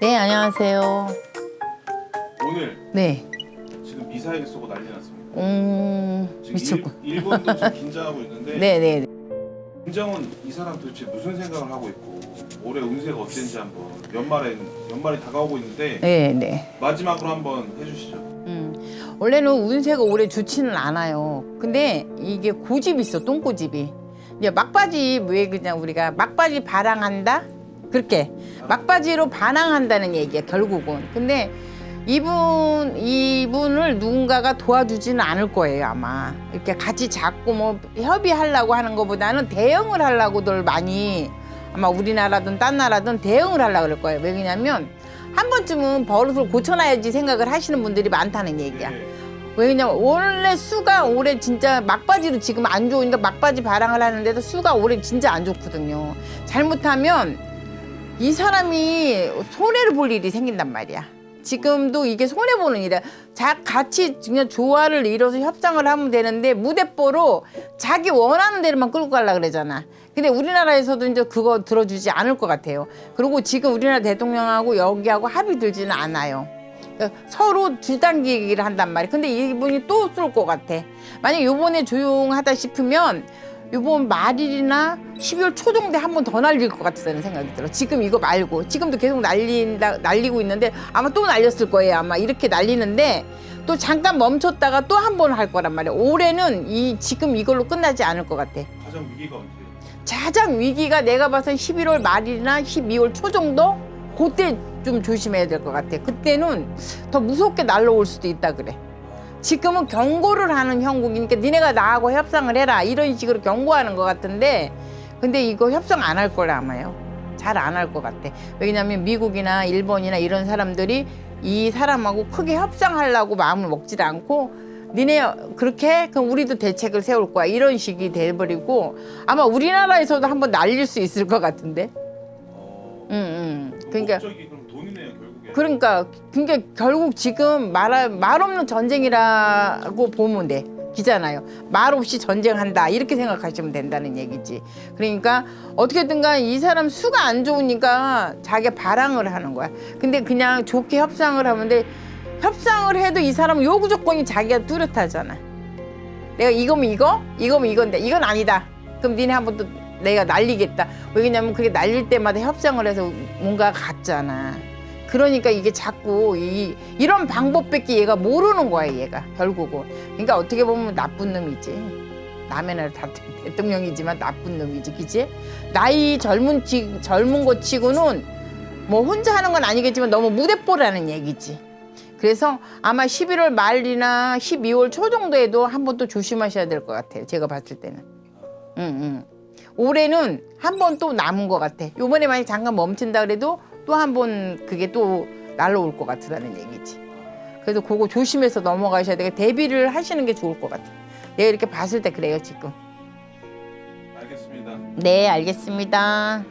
네, 안녕하세요. 오늘 네. 지금 미사일 쏘고 난리 났습니다. 음, 지금. 일, 일본도 지금 긴장하고 있는데 네, 네. 김정은 이 사람 도대체 무슨 생각을 하고 있고 올해 운세가 어땠는지 한번 연말에 연말이 다가오고 있는데 네, 네. 마지막으로 한번 해주시죠. 음. 원래는 운세가 올해 좋지는 않아요. 근데 이게 고집이 있어, 똥고집이. 이제 막바지 왜 그냥 우리가 막바지 반항한다? 그렇게 막바지로 반항한다는 얘기야, 결국은. 근데 이분 이분을 누군가가 도와주지는 않을 거예요, 아마. 이렇게 같이 잡고 뭐 협의하려고 하는 것보다는 대응을 하려고들 많이 아마 우리나라든 딴 나라든 대응을 하려고 그럴 거예요. 왜냐면 한 번쯤은 버릇을 고쳐놔야지 생각을 하시는 분들이 많다는 얘기야. 네. 왜냐면 원래 수가 올해 진짜 막바지로 지금 안 좋으니까 막바지 바랑을 하는데도 수가 올해 진짜 안 좋거든요. 잘못하면 이 사람이 손해를 볼 일이 생긴단 말이야. 지금도 이게 손해 보는 일이야. 자 같이 그냥 조화를 이뤄서 협상을 하면 되는데 무대뽀로 자기 원하는 대로만 끌고 가려 그러잖아. 근데 우리나라에서도 이제 그거 들어주지 않을 것 같아요. 그리고 지금 우리나라 대통령하고 여기하고 합의 들지는 않아요. 그러니까 서로 주단기 얘기를 한단 말이야. 근데 이분이 또 쏠 것 같아. 만약 요번에 조용하다 싶으면 요번 말일이나 12월 초 정도에 한번 더 날릴 것 같다는 생각이 들어. 지금 이거 말고 지금도 계속 날린다 날리고 있는데 아마 또 날렸을 거예요. 아마 이렇게 날리는데 또 잠깐 멈췄다가 또 한 번 할 거란 말이야. 올해는 이 지금 이걸로 끝나지 않을 것 같아. 가장 위기가 언제예요? 가장 위기가 내가 봐선 11월 말이나 12월 초 정도 그때 좀 조심해야 될 것 같아. 그때는 더 무섭게 날라올 수도 있다 그래. 지금은 경고를 하는 형국이니까 니네가 나하고 협상을 해라 이런 식으로 경고하는 것 같은데 근데 이거 협상 안할 거라 아마요. 잘 안 할 것 같아. 왜냐하면 미국이나 일본이나 이런 사람들이 이 사람하고 크게 협상하려고 마음을 먹지도 않고 니네 그렇게 그럼 우리도 대책을 세울 거야 이런 식이 돼버리고 아마 우리나라에서도 한번 날릴 수 있을 것 같은데. 어, 응, 응. 그러니까 돈이네요. 그러니까 그러니까 결국 지금 말, 말 없는 전쟁이라고 보면 돼. 기잖아요. 말 없이 전쟁한다. 이렇게 생각하시면 된다는 얘기지. 그러니까 어떻게든 간이 사람 수가 안 좋으니까 자기가 발항을 하는 거야. 근데 그냥 좋게 협상을 하면 돼. 협상을 해도 이 사람은 요구 조건이 자기가 뚜렷하잖아. 내가 이거면 이거, 이거면 이건데 이건 아니다. 그럼 니네 한번 또 내가 날리겠다. 왜냐면 그게 날릴 때마다 협상을 해서 뭔가 같잖아. 그러니까 이게 자꾸 이 이런 방법밖에 얘가 모르는 거야 얘가 결국은. 그러니까 어떻게 보면 나쁜 놈이지. 남의 나라 다 대통령이지만 나쁜 놈이지, 그지? 나이 젊은 치, 젊은 거 치고는 뭐 혼자 하는 건 아니겠지만 너무 무대뽀라는 얘기지. 그래서 아마 11월 말이나 12월 초 정도에도 한 번 또 조심하셔야 될 것 같아요. 제가 봤을 때는. 응, 응. 올해는 한 번 또 남은 것 같아. 요번에 만약 잠깐 멈춘다 그래도 또 한 번 그게 또 날라올 것 같다는 얘기지. 그래서 그거 조심해서 넘어가셔야 되고 대비를 하시는 게 좋을 것 같아. 내가 이렇게 봤을 때 그래요, 지금. 알겠습니다. 네, 알겠습니다.